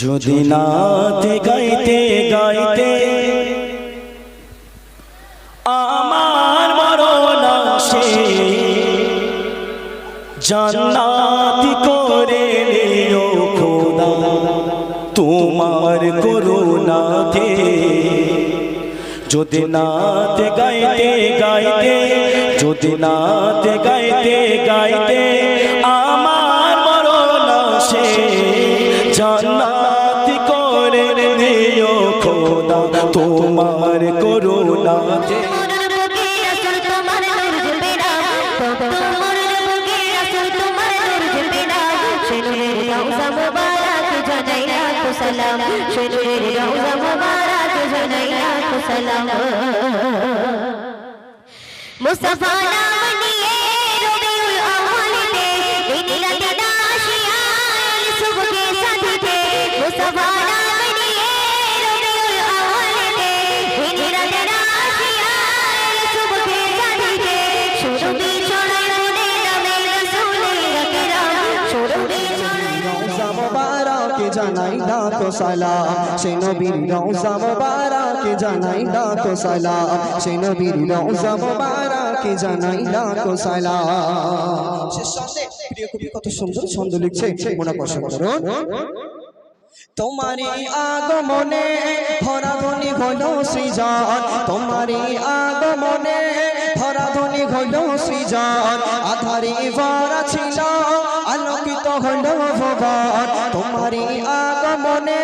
যদি নাতে গাইতে গাইতে আমার মরণ আসে জান্নাতি তোমার করুণাতে যদি নাতে গাইতে গাইতে, যদি নাতে গাইতে গাইতে আমার মরণ আসে, জান্নাতি করে নিও খোদা তোমার করুণাতে তোমার বুকে লাখ সালাম। শরীরের জানাই লাখো সালাম সে নবীর রওজা মোবারকে জানাই লাখো সালাম সে নবীর রওজা মোবারকে জানাই কত সুন্দর ছন্দ লিখছে। মনে তোমারই আগমনে ভরা ধ্বনি হলো সৃজন। তোমারই আগমনে ভরা ধ্বনি সৃজন। আধারে ভরা ছিল হলো ভুবন তোমারই আগমনে